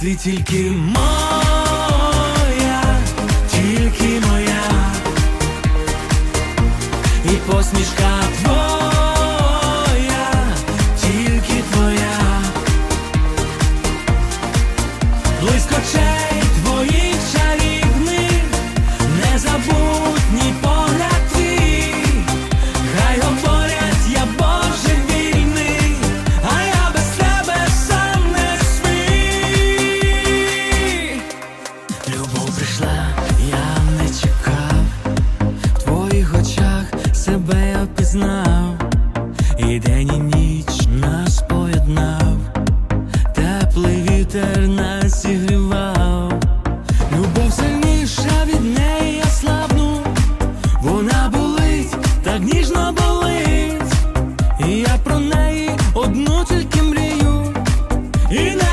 ти тільки моя, тільки моя, і посмішка твоя, Цей день і ніч нас поєднав, теплий вітер нас зігрівав, любов сильніша від неї я слабну, вона болить, так ніжно болить, і я про неї одну тільки мрію. І